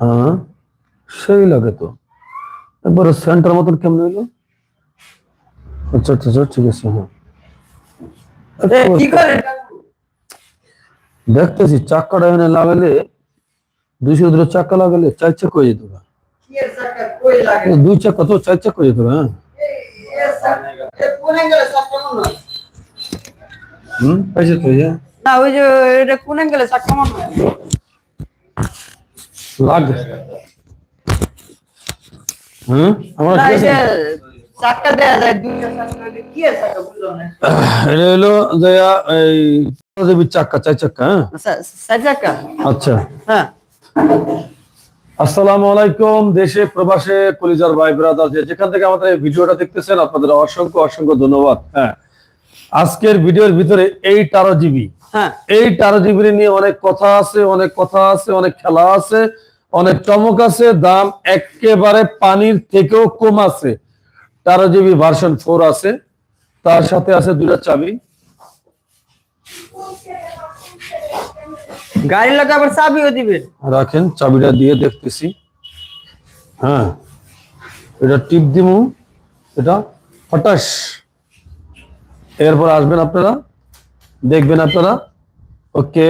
হ্যাঁ সেই লাগে তো। একবারে সেন্টার মতন কেমন হইল আচ্ছা আচ্ছা আচ্ছা, ঠিক আছে হ্যাঁ। দেখতেছি চাক্কাটা এখানে লাগালে দুইশো দুটো চাক্কা লাগালে চার চাক্কা হয়ে যেত চাকা দুই চাক্কা তো চার চাক্কা হয়ে যেত হ্যাঁ। চাকা চাকা? হুম পাইছে তো না ওই যে এটা কোন অ্যাঙ্গেলে চাকা মনে হয়? লাগ হুম? আমরা চাকা দেয়া যায় কি চাকা বুঝলাম না। এটা হলো যে এই দেবীর চাক্কা চার চাক্কা হ্যাঁ? চাকা আচ্ছা। হ্যাঁ। আসসালামু আলাইকুম দেশে প্রবাসে কলিজার ভাই ব্রাদার যেখান থেকে আমাদের এই ভিডিওটা দেখতেছেন আপনাদের অসংখ্য অসংখ্য ধন্যবাদ হ্যাঁ। আজকের ভিডিওর ভিতরে এই টারো জিবি। হ্যাঁ। এই টারো জিবি নিয়ে অনেক কথা আছে অনেক কথা আছে অনেক খেলা আছে। অনেক চমক আছে দাম একেবারে পানির থেকেও কম আছে। তেরো জিবি ভার্সন ফোর আছে তার সাথে আছে দুটা চাবি। গাড়ি আবার চাবিও দিবে। রাখেন চাবিটা দিয়ে দেখতেছি। হ্যাঁ এটা টিপ দিমু এটা এরপর আসবেন আপনারা দেখবেন আপনারা। ওকে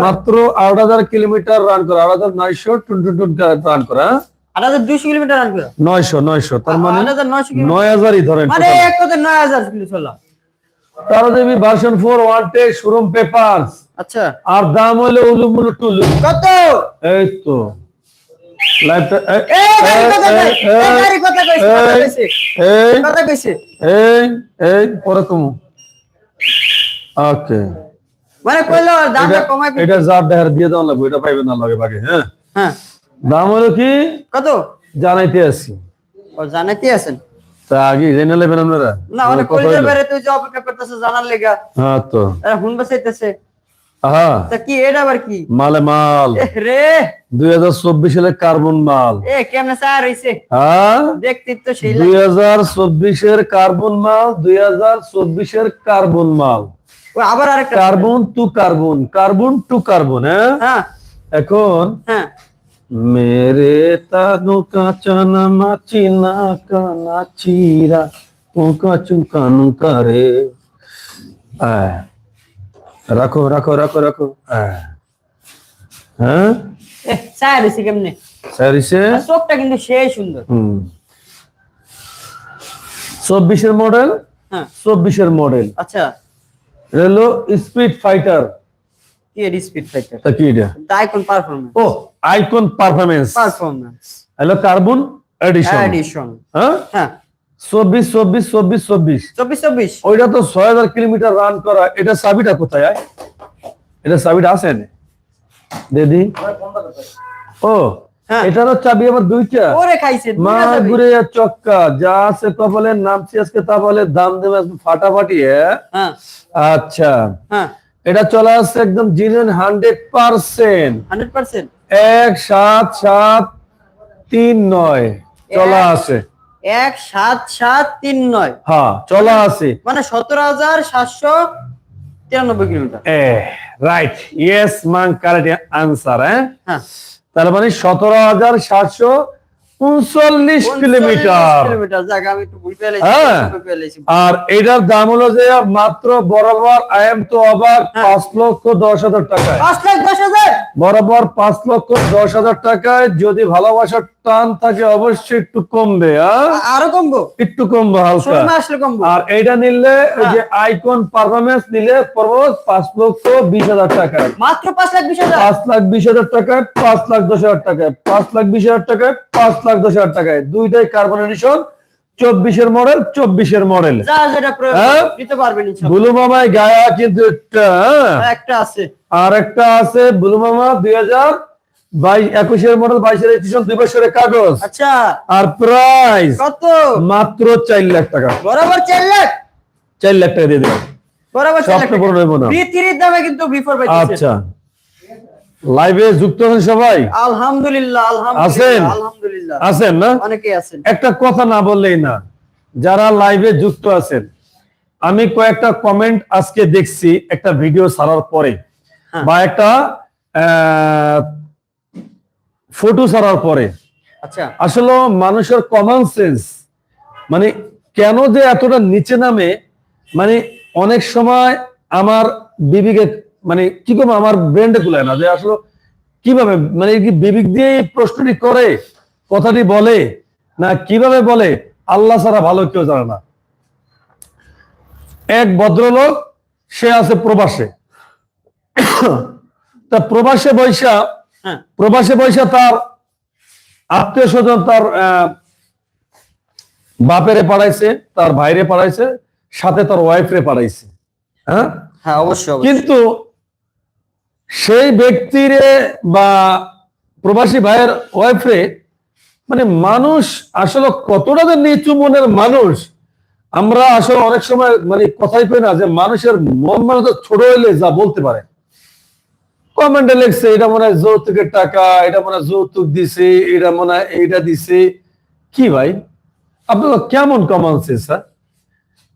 মাত্র আট হাজার কিলোমিটার রান করা আট হাজার নয়শো টুন টুন টুন রান করা হ্যাঁ? নয়শো নয়শো তার মানে নয় হাজারই ধরেন মানে নয় হাজার চলা। তারা দেবী version four one take showroom paper আচ্ছা। আর দাম হলো উলুমুলু টুলু কত? এই তো। এই এই, পরে কমু। ওকে মানে কইলো দামটা কমাই। এটা যার দিয়ে দেওয়া লাগবে এটা পাইবে না লাগে বাকি হ্যাঁ? হ্যাঁ। দাম হলো কি? কত? জানাইতে আসি ও জানাতে আছেন? তা আগে জেনে নেবেন আপনারা। না মানে কইলো। বেরে তুই যে অপেক্ষা করতেছ জানার লেগা। হ্যাঁ তো। এরা হুন বসাইতেছে তা কি এটা আবার কি? মালে মাল। রে। দুই হাজার চব্বিশ সালে কার্বন মাল। এ কেমনে হইছে? হ্যাঁ? দেখতে তো সেই চব্বিশের কার্বন মাল দুই হাজার চব্বিশের কার্বন মাল। আবার আরেকটা carbon two carbon carbon two carbon হ্যাঁ? এখন হ্যাঁ। মেরে তানু কাচানা মাচিনা কানা চিরা উকা চুকানু করে। রাখো রাখো রাখো রাখো। হ্যাঁ? এ চার হইছে কেমনে? সারিসে আর চোখটা কিন্তু সেই সুন্দর। হুম। চব্বিশের মডেল হ্যাঁ। চব্বিশের মডেল আচ্ছা। রেলো স্পিড ফাইটার। কি এর স্পিড ফাইটার তা কি এটা? আইকন পারফরম্যান্স ও icon performance performance hello carbon edition edition হ্যাঁ? হ্যাঁ। চব্বিশ চব্বিশ চব্বিশ চব্বিশ। চব্বিশ চব্বিশ। ওইটা তো ছয় হাজার কিলোমিটার রান করা। এটা চাবিটা কোথায়? এটা চাবিটা আছে নে? দিদি ও হ্যাঁ। এটারও চাবি আবার দুইটা। মা ঘুরে চক্কা। যা আছে কপালে নামছি আজকে তা বলে দাম দেবে ফাটাফাটি হ্যাঁ? আচ্ছা। হ্যাঁ। এটা চলে আসছে একদম genuine hundred percent hundred percent এক সাত সাত তিন নয়। চলা আছে এক সাত সাত তিন নয়। হ্যাঁ চলা আছে মানে সতেরো হাজার সাতশো তিরানব্বই কিলোমিটার। এ right yes man correct answer হ্যাঁ। তার মানে সতেরো হাজার সাতশো উনচল্লিশ কিলোমিটার হ্যাঁ। আর এটার দাম হলো যে মাত্র বরাবর তো হ্যাঁ। পাঁচ লক্ষ দশ হাজার টাকায় বরাবর পাঁচ লক্ষ দশ হাজার টাকায় যদি ভালোবাসার টান থাকে অবশ্যই একটু কমবে হ্যাঁ আরও কমবো। একটু কমবে হালকা। আসলে কমবো। আর এইটা নিলে ওই যে হ্যাঁ। আইকন পারফরমেন্স নিলে পড়ব পাঁচ লক্ষ বিশ হাজার টাকায় মাত্র পাঁচ লাখ বিশ হাজার? পাঁচ লাখ বিশ হাজার টাকায় পাঁচ লাখ দশ হাজার টাকায় পাঁচ লাখ বিশ হাজার টাকায় পাঁচ লাখ দশ হাজার টাকায়। দুইটাই কার্বন এডিশন চব্বিশের মডেল চব্বিশের মডেল হ্যাঁ? বুলু মামায় গায়া কিন্তু একটা হ্যাঁ? একটা আছে। আর একটা আছে বুলু মামা দুই হাজার বাইশ একুশের মডেল বাইশের দুই বছরের কাগজ। আচ্ছা। আর প্রাইস কত? মাত্র চার লাখ টাকা। বরাবর চার লাখ? চার লাখ টাকা দিয়ে দেবেন। বরাবর স্বপ্ন পূরণ হইব না। বি দামে কিন্তু বি ফোর আচ্ছা। লাইভে যুক্ত আছেন সবাই। আলহামদুলিল্লাহ আছেন? আলহামদুলিল্লাহ। আলহামদুলিল্লাহ আছেন না? অনেকেই আছেন। একটা কথা না বললেই না। যারা লাইভে যুক্ত আছেন আমি কয়েকটা কমেন্ট আজকে দেখছি একটা ভিডিও ছাড়ার পরে। হ্যাঁ। বা একটা ফটো ছাড়ার পরে। আচ্ছা। আসলে মানুষের কমন সেন্স মানে কেন যে এতটা নিচে নামে মানে অনেক সময় আমার বিবিকে মানে কি করব আমার ব্রেন্ডে কুলায় না যে আসলে কীভাবে মানে কি বিবেক দিয়ে প্রশ্নটি করে কথাটি বলে না কীভাবে বলে আল্লাহ ছাড়া ভালো কেউ জানে না। এক ভদ্রলোক সে আছে প্রবাসে। তা প্রবাসে বৈশা প্রবাসে বৈশা তার আত্মীয় স্বজন তার বাপেরে পাঠাইছে তার ভাইরে পাঠাইছে সাথে তার ওয়াইফরে পাঠাইছে হ্যাঁ? হ্যাঁ অবশ্যই। কিন্তু সেই ব্যক্তিরে বা প্রবাসী ভাইয়ের ওয়াইফরে মানে মানুষ আসলে কতটা যে নিচু মনের মানুষ আমরা আসলে অনেক সময় মানে কথাই কই না যে মানুষের মন মানে তো ছোট হইলে যা বলতে পারে। কমেন্টে লিখছে, এটা মনে হয় যৌতুকের টাকা, এটা মনে হয় যৌতুক দিছে, এটা মনে হয় এইটা দিছে। কি ভাই? আপনার কেমন স্যার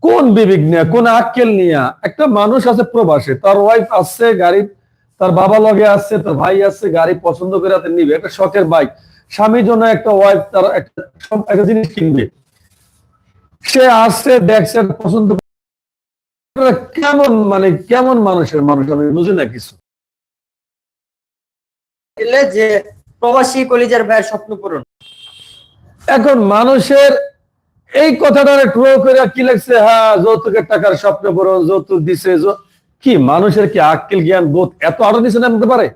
কোন বিবেক নিয়ে, কোন আক্কেল নিয়ে? একটা মানুষ আছে প্রবাসে, তার ওয়াইফ গাড়ি তার বাবা লগে তার ভাই গাড়ি পছন্দ করে নিবে, একটা শখের বাইক স্বামীর জন্য একটা ওয়াইফ তার একটা জিনিস কিনবে। সে আসছে, দেখছে পছন্দ কেমন মানে কেমন মানুষের মানুষ আমি বুঝি না কিছু। দিলে যে প্রবাসী কলিজার ভাইয়ের স্বপ্ন পূরণ। এখন মানুষের এই কথাটা ট্রো করে কি লাগছে? হ্যাঁ যৌতুকের টাকার স্বপ্ন করো যৌতুক দিছে কি মানুষের কি আক্কেল জ্ঞান বোধ এত আরও দিছে নামতে পারে?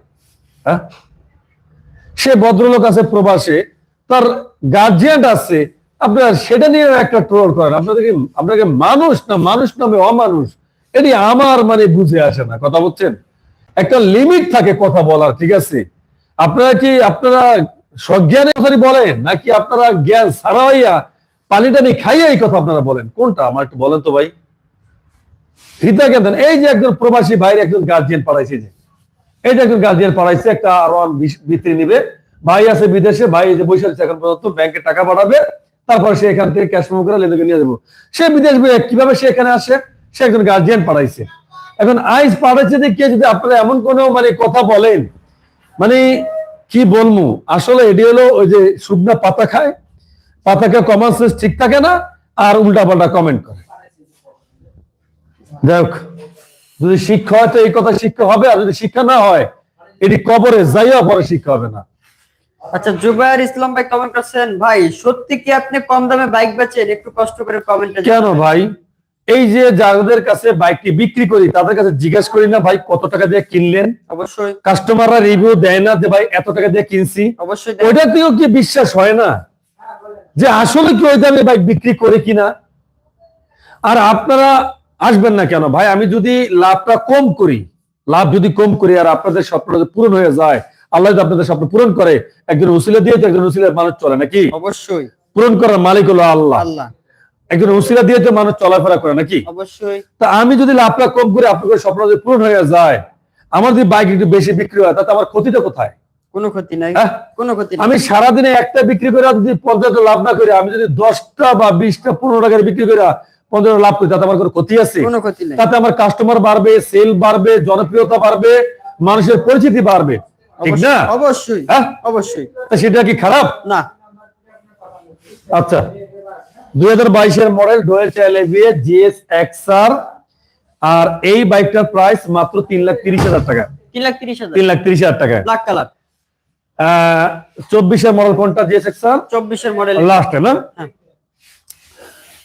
সে ভদ্রলোক আছে প্রবাসে, তার গার্জিয়ান আছে, আপনার সেটা নিয়ে একটা ট্রোল করেন। আপনাদেরকে, আপনাকে মানুষ না, মানুষ নামে অমানুষ, এটি আমার মানে বুঝে আসে না, কথা বলছেন? একটা লিমিট থাকে কথা বলার, ঠিক আছে? আপনারা কি আপনারা সজ্ঞানের কথাই বলেন, নাকি আপনারা জ্ঞান ছাড়াইয়া পানি টানি খাইয়া এই কথা আপনারা বলেন? কোনটা? আমার একটু বলেন তো ভাই। হৃদয় কেন এই যে একজন প্রবাসী ভাইয়ের একজন গার্জিয়ান পাঠাইছে যে, এই যে একজন গার্জিয়ান পাঠাইছে, একটা আরোয়ান বিক্রি নিবে। ভাই আছে বিদেশে, ভাই যে বৈশাখ এখন পর্যন্ত ব্যাংকে টাকা পাঠাবে। তারপর সে এখান থেকে ক্যাশ করে লেনদেন নিয়ে যাব। সে বিদেশ কীভাবে সে এখানে আসে? সে একজন গার্জিয়ান পাঠাইছে। এখন আইস পাঠাইছে যে কে যদি আপনারা এমন কোনো মানে কথা বলেন মানে কি বলব? আসলে এটি হলো ওই যে শুকনা পাতা খায় পাতা খেয়ে কমন সেন্স ঠিক থাকে না আর উল্টা পাল্টা কমেন্ট করে। যাই হোক যদি শিক্ষা হয় তো এই কথা শিক্ষা হবে আর যদি শিক্ষা না হয় এটি কবরে যাইয়া পরে শিক্ষা হবে না। আচ্ছা জুবাইর ইসলাম ভাই কমেন্ট করছেন ভাই সত্যি কি আপনি কম দামে বাইক বেচেন? একটু কষ্ট করে কমেন্টে কেন ভাই? এই যে যাদের কাছে বাইকটি বিক্রি করি তাদের কাছে জিজ্ঞেস করি না ভাই কত টাকা দিয়ে কিনলেন? অবশ্যই। কাস্টমাররা রিভিউ দেয় না যে ভাই এত টাকা দিয়ে কিনছি। অবশ্যই। ওইটাতেও কি বিশ্বাস হয় না? যে আসলে কি ওই দামে বাইক বিক্রি করে কিনা? আর আপনারা আসবেন না কেন? ভাই আমি যদি লাভটা কম করি লাভ যদি কম করি আর আপনাদের স্বপ্ন পূরণ হয়ে যায় আল্লাহ যদি আপনাদের স্বপ্ন পূরণ করে একজন উসিলা দিয়ে তো একজন উসিলার মানুষ চলে নাকি? অবশ্যই। পূরণ করার মালিক হলো আল্লাহ। আল্লাহ। একজন উসিলা দিয়ে তো মানুষ চলাফেরা করে নাকি? অবশ্যই। তা আমি যদি লাভটা কম করে আপনাদের স্বপ্ন যদি পূরণ হয়ে যায় আমার যদি বাইক একটু বেশি বিক্রি হয় তাতে আমার ক্ষতিটা কোথায়? কোনো ক্ষতি নাই। হ্যাঁ? কোনো ক্ষতি আমি সারাদিনে একটা বিক্রি করে যদি পঞ্চাশ লাভ না করি আমি যদি দশটা বা বিশটা পনেরো টাকার বিক্রি করে পঞ্চাশ লাভ করি তাতে আমার কোনো ক্ষতি আছে? কোনো ক্ষতি নাই। তাতে আমার কাস্টমার বাড়বে সেল বাড়বে জনপ্রিয়তা বাড়বে মানুষের পরিচিতি বাড়বে। ঠিক না? অবশ্যই- অবশ্যই হ্যাঁ? অবশ্যই। তা সেটা কি খারাপ? না। আচ্ছা। দুই হাজার বাইশের মডেল ডোয়েল চাইলে বিয়ে জিএস এক্সআর আর এই বাইকটার প্রাইস মাত্র তিন লাখ তিরিশ হাজার টাকা। তিন লাখ তিরিশ হাজার। তিন লাখ তিরিশ হাজার টাকা। ব্ল্যাক কালার আহ, চব্বিশের মডেল কোনটা জিএস এক্সআর চব্বিশের মডেল লাস্টে না? হ্যাঁ।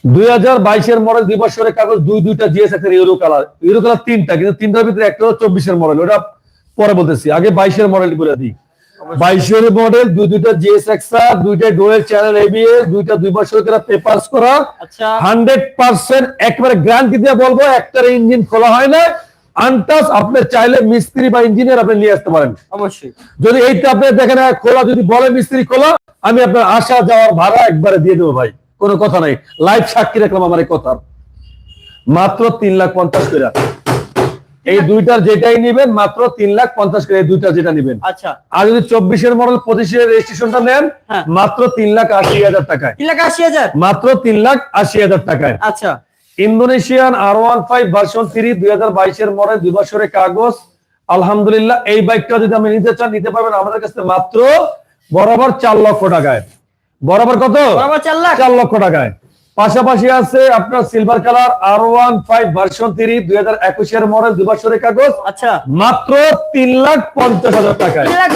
দুই হাজার বাইশের মডেল দুই বছরের কাগজ দুই দুইটা জিএস একটা ইউরো কালার ইউরো কালার তিনটা কিন্তু তিনটার ভিতরে একটা হলো চব্বিশের মডেল ওটা পরে বলতেছি। আগে বাইশের মডেল বলে দিই। বাইশের মডেল দুই দুইটা জিএস দুইটা ডোয়েল চ্যানেল এবিএস দুইটা দুই বছর করে পেপারস করা। আচ্ছা। হান্ড্রেড পার্সেন্ট একবারে গ্যারান্টি দিয়ে বলব একটার ইঞ্জিন খোলা হয় না। আনটাস আপনি চাইলে মিস্ত্রি বা ইঞ্জিনিয়ার আপনি নিয়ে আসতে পারেন। অবশ্যই। যদি এইটা আপনি দেখেন হ্যাঁ, খোলা যদি বলে মিস্ত্রি খোলা আমি আপনার আসা যাওয়ার ভাড়া একবারে দিয়ে দেবো ভাই। কোনো কথা নাই। লাইভ সাক্ষী রাখলাম আমার এই কথার। মাত্র তিন লাখ পঞ্চাশ করে এই দুইটার যেটাই নিবেন মাত্র তিন লাখ পঞ্চাশ এই দুইটা যেটা নিবেন। আচ্ছা। আর যদি চব্বিশের মডেল পঁচিশের রেজিস্ট্রেশনটা নেন হ্যাঁ। মাত্র তিন লাখ আশি হাজার টাকায়। তিন লাখ আশি হাজার? মাত্র তিন লাখ আশি হাজার টাকায়। আচ্ছা। Indonesian R one five version three দুই হাজার বাইশের মডেল দুই বছরের কাগজ। আলহামদুলিল্লাহ এই বাইকটা যদি আপনি নিতে চান নিতে পারবেন আমাদের কাছে মাত্র বরাবর চার লক্ষ টাকায়। বরাবর কত? বরাবর চার লাখ। চার লক্ষ টাকায়। পাশাপাশি আছে আপনার silver colour R one five version three দুই হাজার একুশের মডেল দু বছরের কাগজ। আচ্ছা। মাত্র তিন লাখ পঞ্চাশ হাজার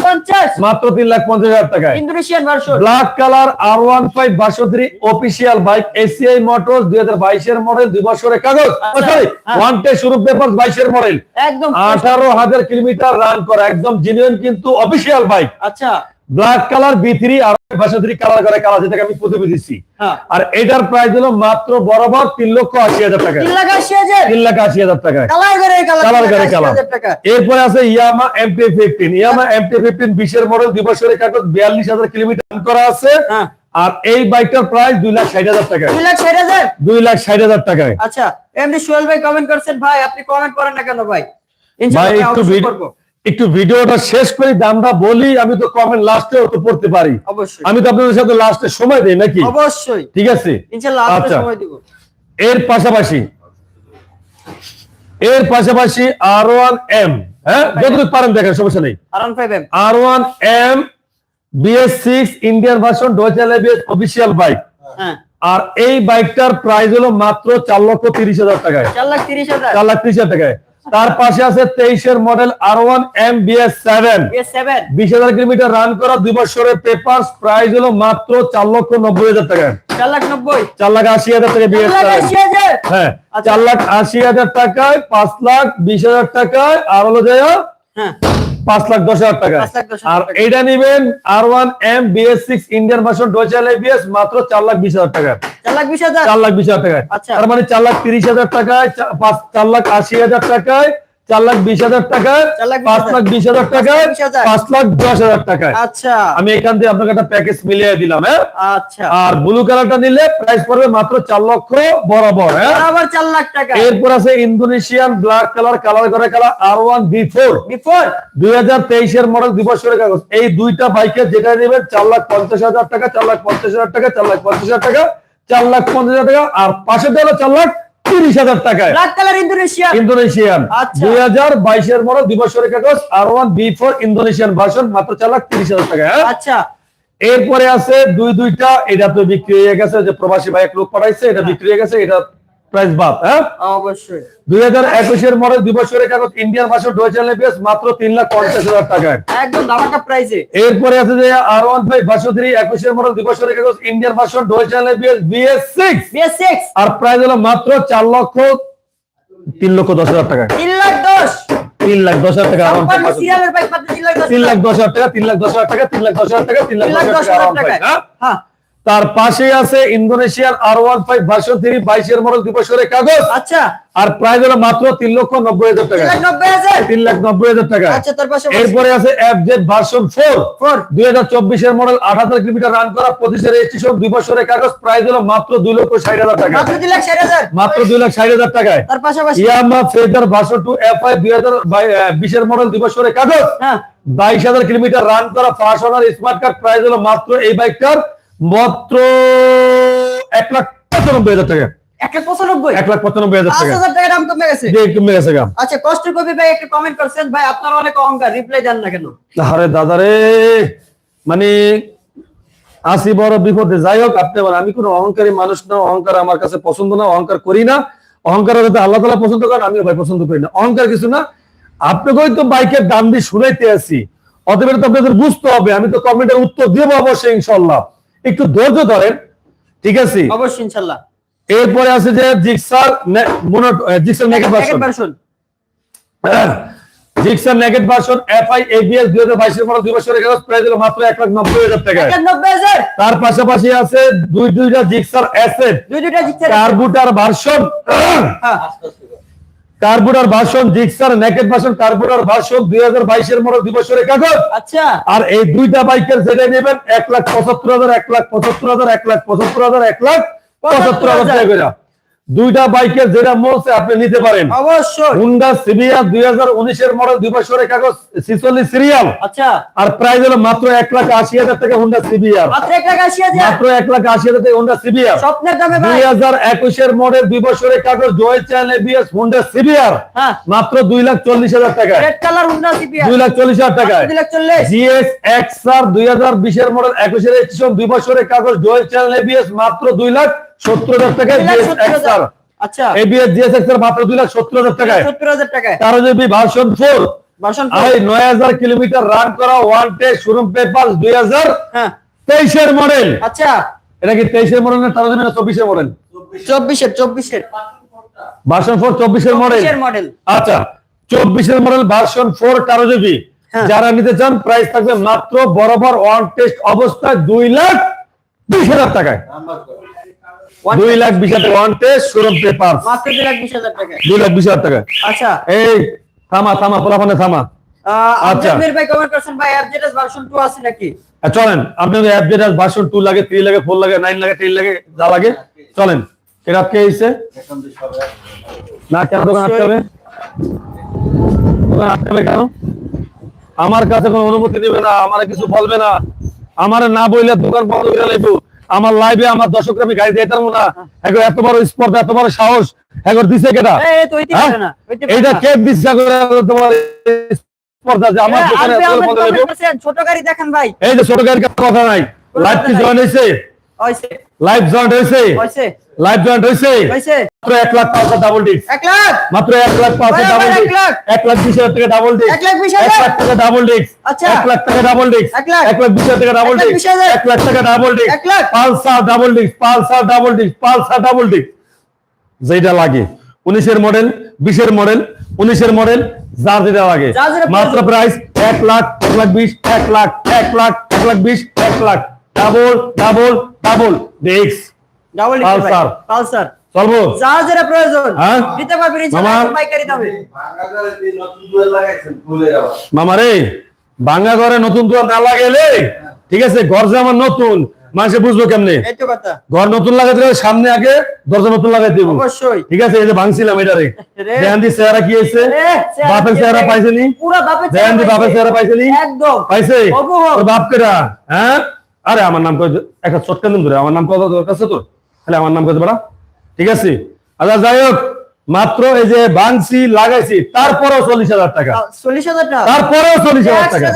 পঞ্চাশ? মাত্র তিন লাখ পঞ্চাশ হাজার টাকায়। Indonesian version black colour R one five version three official bike ACI motors দুই হাজার বাইশের মডেল দুই বছরের কাগজ সরি। ওয়ান টে শুরু পেপার বাইশের মডেল একদম। আঠারো হাজার কিলোমিটার রান করা একদম জেনুইন কিন্তু অফিসিয়াল বাইক আচ্ছা। ব্ল্যাক কালার বি থ্রি আর থ্রি কালার করে কালার যেটাকে আমি প্রতিবে দিচ্ছি। হ্যাঁ। আর এটার প্রাইস হলো মাত্র বরাবর তিন লক্ষ আশি হাজার টাকা। তিন লাখ আশি হাজার? টাকা কালার করে কালার এরপরে আছে Yamaha MT fifteen Yamaha MT fifteen বিশের মডেল দুই বছরের কাগজ বিয়াল্লিশ হাজার কিলোমিটার করা আছে। হ্যাঁ। আর এই বাইকটার প্রাইস দুই লাখ ষাট হাজার টাকা দুই লাখ ষাট হাজার? দুই লাখ ষাট হাজার টাকায়। আচ্ছা এমনি সোহেল ভাই কমেন্ট করছেন। ভাই আপনি কমেন্ট করেন না কেন ভাই? ভাই একটু। একটু ভিডিওটা শেষ করে দামটা বলি আমি তো কমেন্ট লাস্টেও তো পড়তে পারি। অবশ্যই। আমি তো আপনাদের সাথে লাস্টে সময় দেই নাকি? অবশ্যই। ঠিক আছে? ইনশাআল্লাহ আচ্ছা। সময় দিব। এর পাশাপাশি এর পাশাপাশি আর ওয়ান এম হ্যাঁ? যতটুকু পারেন দেখেন সমস্যা নেই। R one M BS six Indian version dual channel official bike আর এই বাইকটার প্রাইস হলো মাত্র চার লক্ষ তিরিশ হাজার টাকায়। চার লাখ তিরিশ হাজার। চার লাখ ত্রিশ হাজার টাকায়। তার পাশে আছে তেইশের model R one M BS seven বিশ হাজার কিলোমিটার রান করা দুই বছরের পেপার প্রাইস হলো মাত্র চার লক্ষ নব্বই হাজার টাকা। চার লাখ নব্বই। চার লাখ আশি হাজার টাকা বিএস হ্যাঁ আচ্ছা। চার লাখ আশি হাজার টাকায় পাঁচ লাখ বিশ হাজার টাকায় আর হলো যায় হ্যাঁ। পাঁচ লাখ দশ হাজার টাকা আর এটা নিবেন R one M BS six Indian version dual channel ABS মাত্র চার লাখ বিশ হাজার টাকা চার লাখ বিশ হাজার? চার লাখ বিশ হাজার টাকায়। আচ্ছা। তার মানে চার লাখ তিরিশ হাজার টাকায় চার লাখ আশি হাজার টাকায় চার লাখ বিশ হাজার টাকায় পাঁচ লাখ বিশ হাজার টাকায় পাঁচ লাখ দশ হাজার টাকায়। আচ্ছা। আমি এখান থেকে আপনাকে একটা প্যাকেজ মিলিয়ে দিলাম হ্যাঁ? আচ্ছা। আর ব্লু কালারটা নিলে প্রাইস পড়বে মাত্র চার লক্ষ বরাবর হ্যাঁ? আবার চার লাখ টাকা। এরপর আছে ইন্দোনেশিয়ান ব্ল্যাক কালার কালার করে colour R one B four before দুই হাজার তেইশের মডেল দুই বছরের কাগজ এই দুইটা বাইকের যেটা নেবেন চার লাখ পঞ্চাশ হাজার টাকা চার লাখ পঞ্চাশ হাজার টাকা চার লাখ পঞ্চাশ হাজার টাকা চার লাখ পঞ্চাশ হাজার টাকা আর পাশে হলো চার লাখ তিরিশ হাজার টাকায়। ব্ল্যাক কালার ইন্দোনেশিয়া ইন্দোনেশিয়ান আচ্ছা। দুই হাজার বাইশের মতো দুই বছরের কাগজ R one B four Indonesian version মাত্র চার লাখ তিরিশ হাজার টাকা হ্যাঁ? আচ্ছা। এরপরে আছে দুই দুইটা এটা তো বিক্রি হয়ে গেছে যে প্রবাসী ভাই এক লোক পাঠাইছে এটা বিক্রি হয়ে গেছে এটা প্রাইস বাদ হ্যাঁ? অবশ্যই। দুই হাজার একুশের মডেল দুই বছরের কাগজ ইন্ডিয়ান ভার্সন ডোয়েচাল এবিএস মাত্র তিন লাখ পঞ্চাশ হাজার টাকায়। একদম ধামাকা প্রাইসে এরপরে আছে যে R one five version three একুশের মডেল দুই বছরের কাগজ Indian version dual channel ABS BS six BS six আর প্রাইস হলো মাত্র চার লক্ষ তিন লক্ষ দশ হাজার টাকা তিন লাখ দশ। তিন লাখ দশ হাজার টাকা তিন লাখ দশ। তিন লাখ দশ হাজার টাকা তিন লাখ দশ হাজার টাকা তিন লাখ দশ হাজার টাকা তিন লাখ দশ হাজার টাকা টাকা হ্যাঁ। তার পাশে আছে ইন্দোনেশিয়ার R one five version three বাইশের মডেল দুই বছরের কাগজ। আচ্ছা। আর প্রাইস হলো মাত্র তিন লক্ষ নব্বই হাজার টাকা। হাজার? তিন লাখ নব্বই হাজার টাকা। আচ্ছা তার এরপরে আছে। এফ জেড ভার্সন ফোর দুই হাজার চব্বিশের মডেল আট হাজার কিলোমিটার রান করা পঁচিশের রেজিস্ট্রেশন দুই বছরের কাগজ। প্রাইস হলো মাত্র দুই লক্ষ ষাট হাজার টাকা। মাত্র দুই লাখ ষাট হাজার? হাজার টাকায়। পাশাপাশি Yamaha Fazer version two F I দুই হাজার বিশের মডেল দুই বছরের কাগজ। হ্যাঁ। বাইশ হাজার কিলোমিটার রান করা first owner smart card price হলো মাত্র এই বাইকটার মাত্র এক লাখ পঁচানব্বই হাজার টাকা। এক লাখ পঁচানব্বই? এক লাখ পঁচানব্বই হাজার টাকা। টাকা দাম কমে গেছে। কমে গেছে আচ্ছা কষ্ট কবি ভাই একটা কমেন্ট করছেন ভাই আপনার অনেক অহংকার রিপ্লাই দেন না কেন? আরে দাদা রে মানে আসি বড় বিপদে। যাই হোক আপনি আমি কোনো অহংকারী মানুষ না অহংকার আমার কাছে পছন্দ না অহংকার করি না। অহংকার যাতে আল্লাহ তালা পছন্দ করেন আমিও ভাই পছন্দ করি না। অহংকার কিছু না। আপনাকেই তো বাইকের দাম দিয়ে শুনাইতে আছি অতএব তো আপনাদের বুঝতে হবে। আমি তো কমেন্টের উত্তর দেবো অবশ্যই ইনশাল্লাহ। একটু ধৈর্য ধরেন ঠিক আছে? অবশ্যই ইনশাল্লাহ। এরপরে আছে যে Gixxer Gixxer naked version. Gixxer naked version FI ABS দুই হাজার বাইশের মডেল দুই বছরের কাগজ প্রাইস হলো মাত্র এক লাখ নব্বই হাজার টাকা। তার পাশাপাশি আছে দুই দুইটা জিক্সার অ্যাসেট। দুই দুইটা জিতছে কার্বুটার ভার্সন। হ্যাঁ ভাষণ জিক্সার নেকেট ভাষণ কার্বুরার ভাষণ দুই হাজার বাইশের মতো দুই বছরের কাগজ আচ্ছা। আর এই দুইটা বাইকের যেটা নেবেন এক লাখ পঁচাত্তর হাজার এক লাখ পঁচাত্তর হাজার এক লাখ পঁচাত্তর হাজার এক লাখ পঁচাত্তর হাজার টাকা দুইটা বাইকের যেটা মলছে আপনি নিতে পারেন। অবশ্যই। হুন্ডা সিবিআর দুই হাজার উনিশের মডেল দুই বছরের কাগজ ছিচল্লিশ সিরিয়াল আচ্ছা। আর প্রাইস হলো মাত্র এক লাখ আশি হাজার টাকা হুন্ডা সিবিআর মাত্র এক লাখ আশি হাজার? টাকা হুন্ডা ভাই। দুই হাজার একুশের মডেল দুই বছরের কাগজ চ্যানেল এবিএস হুন্ডা সিবিআর হ্যাঁ। মাত্র দুই লাখ চল্লিশ হাজার টাকায় রেড কালার হুন্ডা সিপিআর দুই লাখ চল্লিশ হাজার লাখ জিএস এক্স আর দুই হাজার বিশের মডেল একুশের দুই বছরের কাগজ জয়েল চ্যানেল এবিএস মাত্র দুই লাখ। সত্তর হাজার টাকায় আচ্ছা। এবিএস জিএস এক্স আর মাত্র দুই লাখ সত্তর হাজার টাকায়। সত্তর হাজার টাকায়। তেরো ভার্সন ফোর ভার্সন আই নয় হাজার কিলোমিটার রান করা ওয়ান টেস্ট শোরুম পেপার দুই হাজার হ্যাঁ। তেইশের মডেল আচ্ছা। এটা কি তেইশের মডেল না তেরো চব্বিশের মডেল চব্বিশের চব্বিশের। ভার্সন ফোর চব্বিশের মডেল মডেল আচ্ছা। চব্বিশের মডেল ভার্সন ফোর তেরো জিবি হ্যাঁ। যারা নিতে চান প্রাইস থাকবে মাত্র বরাবর ওয়ান টেস্ট অবস্থায় দুই লাখ বিশ হাজার টাকায়। দুই লাখ বিশ হাজার ওয়ান টেস্ট শোরুম পেপার মাত্র দুই লাখ বিশ হাজার টাকায় দুই লাখ বিশ হাজার টাকায় আচ্ছা। এই থামা থামা পোলাপানে থামা। আচ্ছা। ভাই কমেন্ট করছেন ভাই অ্যাপজেটাস ভার্সন 2 আছে নাকি? চলেন। আপনাদের ভার্সন টু লাগে থ্রি লাগে ফোর লাগে নাইন লাগে টেন লাগে যা লাগে। চলেন। এটা কে এসে না কেন দোকান আটকে হবে আটকে কেন? আমার কাছে কোনো অনুমতি দিবে না আমার কিছু বলবে না। আমার না বইলে দোকান বন্ধ করে লাগবে আমার লাইভে আমার দর্শকরা আমি গাড়ি দিয়ে পারব না এখন এত বড় স্পর্ধা এত বড় সাহস এখন দিছে কেটা হ্যাঁ? এইটা কে দিচ্ছে করে তোমার স্পর্ধা যে আমার ছোট গাড়ি দেখেন ভাই এই যে ছোট গাড়ির কথা নাই লাইভ কি জয়েন হয়েছে হইছে লাইভ জয়েন্ট হইছে জয়েন্ট হইছে মাত্র লাখ ডাবল লাখ মাত্র লাখ ডাবল লাখ। হাজার টাকা ডাবল লাখ বিশ এক হাজার? লাখ টাকা ডাবল আচ্ছা। লাখ টাকা ডাবল লাখ? লাখ বিশ হাজার টাকা ডাবল লাখ টাকা double lakh? Pulsar double Pulsar double Pulsar double যেটা লাগে উনিশের মডেল বিশের মডেল উনিশের মডেল যার যেটা লাগে মাত্র প্রাইস এক লাখ এক লাখ বিশ এক লাখ এক লাখ এক লাখ বিশ এক lakh double double double disc double Pulsar. Pulsar চলবো যা যেটা প্রয়োজন। হ্যাঁ? দিতে পারবেন মামা। পাইকারি দামে। মামা রে ভাঙ্গা ঘরে নতুন দুয়ার না লাগাইলে ঠিক আছে ঘর যে আমার নতুন। মানুষে বুঝব কেমনে? ঘর নতুন লাগাইতে হলে সামনে আগে দরজা নতুন লাগাই দিব। অবশ্যই। ঠিক আছে এই যে ভাঙছিলাম এটারে। দেহান্দি চেহারা কি হয়েছে? বাপের চেহারা পুরো বাপের দেহান্দি বাপের চেহারা পাইছেনি একদম। পাইছে। বাপ কেটা হ্যাঁ? আরে আমার নাম একটা চটকা দিন ধরে। আমার নাম কত দরকার আছে তোর? তাহলে আমার নাম কত বড় ঠিক আছে? আচ্ছা যাই হোক মাত্র এই যে ভাঙছি লাগাইছি তারপরেও চল্লিশ হাজার টাকা। চল্লিশ হাজার টাকা? তারপরেও চল্লিশ হাজার টাকা।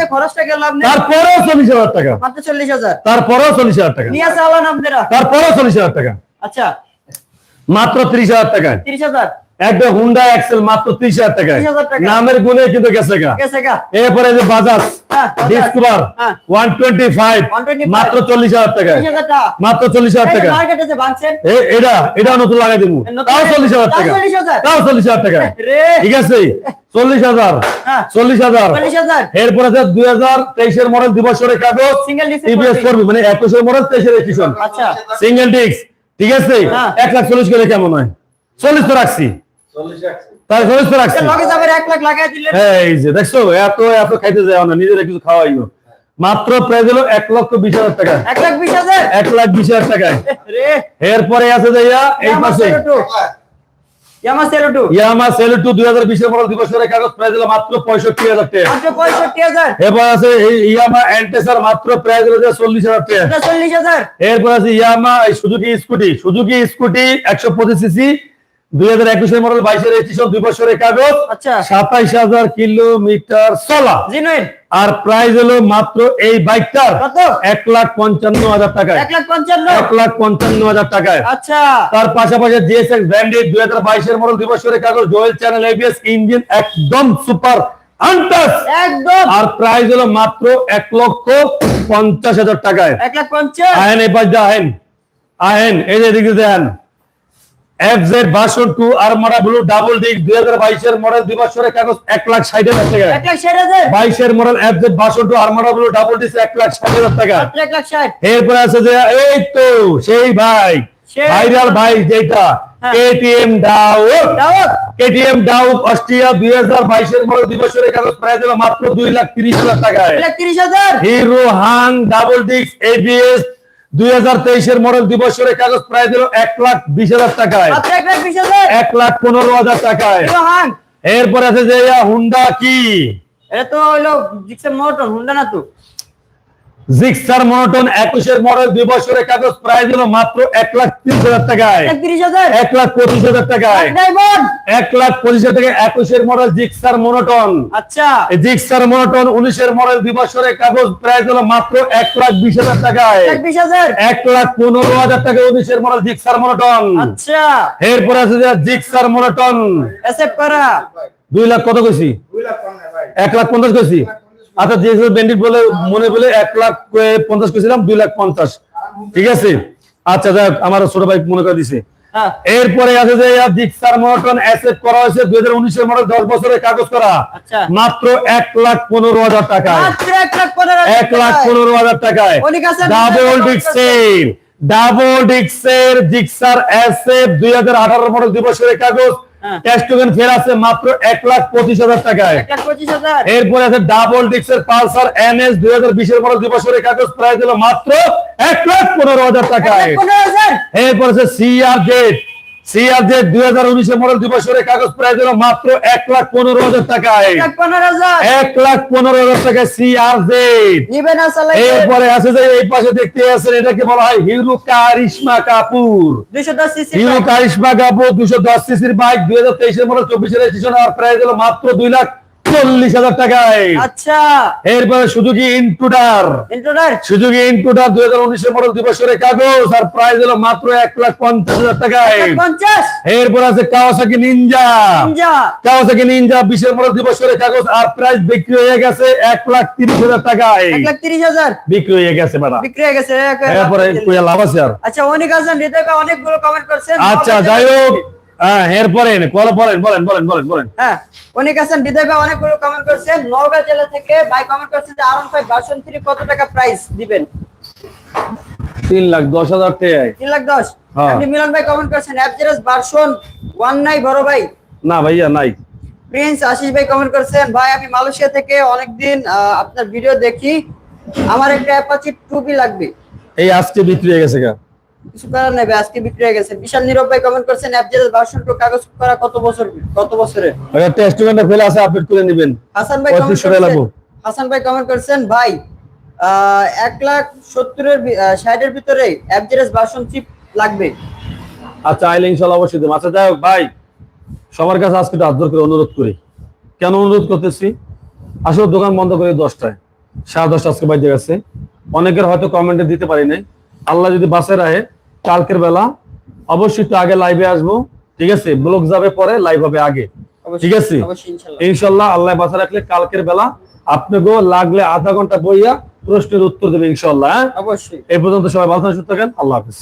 তারপরেও চল্লিশ হাজার টাকা। চল্লিশ হাজার? তারপরেও চল্লিশ হাজার টাকা। তারপরেও চল্লিশ হাজার টাকা। আচ্ছা। মাত্র ত্রিশ হাজার টাকা তিরিশ হাজার? একটা হুন্ডা এক্সেল মাত্র ত্রিশ হাজার টাকায়। 30,000 টাকা। নামের গুণে কিন্তু গেছে এরপরে যে বাজাজ হ্যাঁ, বাজাজ। ডিসকভার হ্যাঁ। ওয়ান টোয়েন্টি ফাইভ মাত্র চল্লিশ হাজার টাকায়। মাত্র চল্লিশ হাজার টাকা এটা এটা নতুন লাগাই দিব। তাও চল্লিশ হাজার টাকা তাও চল্লিশ হাজার টাকা ঠিক আছে? চল্লিশ হাজার। হ্যাঁ। চল্লিশ হাজার। এরপরে আছে দুই হাজার তেইশের মডেল দিবসের কাগজ সিঙ্গেল টিভিএস করবি মানে একুশের মডেল তেইশের একুশন আচ্ছা। সিঙ্গেল ডিস্ক ঠিক আছে? হ্যাঁ। এক লাখ চল্লিশ করে কেমন হয়? চল্লিশ তো রাখছি। তাহলে চল্লিশ রাখছি? লগে যাবেন এক লাখ লাগাই দিলেন এই যে দেখছ? এত এত খাইতে যায় না নিজেরা কিছু খাওয়াইও মাত্র প্রাইস হলো এক লক্ষ বিশ হাজার টাকা। এক লাখ বিশ হাজার? এক লাখ বিশ হাজার টাকায়। এরপরে আছে যে এই পাশে। Yamaha Saluto Yamaha Saluto দুই মডেল দিবসের কাগজ প্রাইস হলো মাত্র পঁয়ষট্টি হাজার টাকা। মাত্র পঁয়ষট্টি হাজার। এরপর আছে এই ইয়ামা এন্টেসার মাত্র প্রাইস হলো যে চল্লিশ হাজার টাকা। এটা চল্লিশ হাজার। এরপর আছে Yamaha Suzuki scooty. Suzuki scooty একশো পঁচিশ সিসি দুই হাজার একুশের মডেল বাইশের দুই বছরের কাগজ আচ্ছা। সাতাইশ হাজার কিলোমিটার চলা জিনুইন আর প্রাইস হলো মাত্র এই বাইকটার? এক লাখ পঞ্চান্ন হাজার টাকায়। এক লাখ পঞ্চান্ন? এক লাখ পঞ্চান্ন হাজার টাকায়। আচ্ছা। তার পাশাপাশি জিএসএক্স ব্র্যান্ডেড দুই হাজার বাইশের মডেল দুই বছরের কাগজ চ্যানেল এবিএস ইঞ্জিন একদম সুপার আনটাস একদম। আর প্রাইস হলো মাত্র এক লক্ষ পঞ্চাশ হাজার টাকায়। এক লাখ পঞ্চাশ? আহেন আহেন। আহেন এই যে দিকে দেন এফ ভার্সন টু আরমারা ব্লু ডাবল ডিক দুই মডেল দুই বছরের কাগজ এক লাখ ষাট হাজার টাকা। এক লাখ ষাট হাজার? বাইশের মডেল এফ ভার্সন টু আরমারা ব্লু ডাবল ডিস এক লাখ ষাট হাজার টাকা। মাত্র এক লাখ ষাট। এরপরে আছে যে এই তো সেই ভাই ভাইরাল ভাই। যেটা হ্যাঁ। KTM Duke KTM Duke Austria দুই হাজার মডেল দুই বছরের কাগজ প্রায় দিল মাত্র দুই লাখ তিরিশ হাজার টাকায়। এক লাখ তিরিশ হাজার? হিরো হাং ডাবল ডিক্স এবিএস দুই হাজার তেইশের মডেল দুই বছরের কাগজ প্রায় দিল এক লাখ বিশ হাজার টাকায়। এক লাখ বিশ হাজার? এক লাখ পনেরো হাজার টাকায়। এরপরে আছে যে হুন্ডা কি? এটা তো হলো জিক্সার মোটর হুন্ডা না তো? জিক্সার মনোটন একুশের মডেল দুই বছরের কাগজ প্রায় দিল মাত্র এক লাখ তিরিশ হাজার টাকায়। এক লাখ পঁচিশ হাজার টাকায়। এক লাখ পঁচিশ হাজার টাকা একুশের মডেল জিক্সার মনোটন আচ্ছা। জিক্সার মনোটন উনিশের মডেল দুই বছরের কাগজ প্রায় দিল মাত্র এক লাখ বিশ হাজার টাকায়। এক বিশ হাজার? এক লাখ পনেরো হাজার টাকা উনিশের মডেল জিক্সার মনোটন আচ্ছা। এরপরে আছে যে জিক্সার মনোটন দুই লাখ কত কইছি? এক লাখ পঞ্চাশ কইছি? আচ্ছা ব্যান্ডিট বলে মনে বলে এক লাখ পঞ্চাশ কইছিলাম দুই লাখ পঞ্চাশ। ঠিক আছে? আচ্ছা যাক আমার ছোট ভাই মনে করে দিছে। হ্যাঁ। এরপরে আছে যে জিক্সার অ্যাসেট করা হয়েছে দুই হাজার উনিশের মডেল দশ বছরের কাগজ করা। আচ্ছা। মাত্র এক লাখ পনেরো হাজার টাকায়। এক লাখ পনেরো হাজার টাকায়। ডাবল ডিক্সের ডাবল ডিক্সের জিক্সার এসএফ দুই হাজার আঠারো মডেল দুই বছরের কাগজ। ক্যাশ টোকেন ফের আছে মাত্র এক লাখ পঁচিশ হাজার টাকায়। এরপরে আছে ডাবল ডিক্সের পালসার এনএস দুই হাজার বিশের পরে দুই বছরের কাগজ প্রায় দিল মাত্র এক লাখ পনেরো হাজার টাকায়। এরপর আছে সিআর জেড সিআর দুই হাজার উনিশের মডেল দুই বছরের কাগজ প্রায় দিল মাত্র এক লাখ পনেরো হাজার টাকায়। এক লাখ পনেরো টাকায় এরপরে আছে যে এই পাশে দেখতে আছেন এটাকে বলা হয় হিরো কারিশমা কাপুর। হিরো কারিশমা কাপুর দুশো দশ সিসির বাইক দুই হাজার তেইশের মডেল চব্বিশের আর মাত্র দুই লাখ চল্লিশ হাজার টাকায়। আচ্ছা। এরপরে Suzuki intruder. Intruder Suzuki intruder দুই হাজার উনিশের মডেল দুই বছরের কাগজ আর প্রাইস হলো মাত্র এক লাখ পঞ্চাশ হাজার টাকায়। পঞ্চাশ? এরপর আছে কাওয়াসাকি নিনজা। কাওয়াসাকি নিনজা বিশের মডেল দুই বছরের কাগজ আর প্রাইস বিক্রি হয়ে গেছে এক লাখ তিরিশ হাজার টাকায়। এক লাখ তিরিশ হাজার? বিক্রি হয়ে গেছে ম্যাডাম বিক্রি হয়ে গেছে এরপরে লাভ আছে আর। আচ্ছা অনেক আছেন হৃদয় অনেকগুলো কমেন্ট করছেন। আচ্ছা যাই হোক। হ্যাঁ এরপরে বলেন বলেন বলেন বলেন বলেন বলেন। হ্যাঁ অনেক আছেন ভাই অনেকগুলো কমেন্ট করছেন। নওগাঁ জেলা থেকে ভাই কমেন্ট করছেন যে আরন ভাই ভার্সন থ্রি কত টাকা প্রাইস দিবেন? তিন লাখ হাজার টাকায়। হ্যাঁ। আপনি মিলন ভাই কমেন্ট করছেন অ্যাপজেরাস ভার্সন ওয়ান নাই বড় ভাই। না ভাইয়া নাই। প্রিন্স আশিস ভাই কমেন্ট করছেন ভাই আমি মালয়েশিয়া থেকে অনেকদিন আপনার ভিডিও দেখি। আমার একটা অ্যাপাচি টুপি লাগবে। এই আজকে বিক্রি হয়ে গেছে গা। কিছু করার ভাই, আজকে বিক্রি হয়ে গেছে। বিশাল নীরব ভাই কমেন্ট করছেন ভার্সন টু কাগজ করা কত বছর কত বছরে? ওটা টেস্টমেন্টে ফেলে আছে আপডেট করে নেবেন হাসান ভাই কমেন্ট। করছেন হাসান ভাই কমেন্ট করছেন ভাই এক লাখ সত্তরের ষাটের ভিতরে ভার্সন চিপ লাগবে। আচ্ছা আইলে অবশ্যই দেবো। আচ্ছা যাই হোক ভাই সবার কাছে আজকে আদর করে অনুরোধ করি। কেন অনুরোধ করতেছি? আসলে দোকান বন্ধ করে দশটায় সাড়ে দশটা আজকে বাজে গেছে। অনেকের হয়তো কমেন্টে দিতে পারি নাই। আল্লাহ যদি বাসে রাখে কালকের বেলা অবশ্যই তো আগে লাইভে আসব ঠিক আছে? ব্লক যাবে পরে লাইভ হবে আগে ঠিক আছে? ইনশাল্লাহ। আল্লাহ বাসা রাখলে কালকের বেলা আপনাকেও লাগলে আধা ঘণ্টা বইয়া প্রশ্নের উত্তর দেবে ইনশাল্লাহ হ্যাঁ? অবশ্যই। এই পর্যন্ত সবাই ভালো থাকেন আল্লাহ হাফিজ।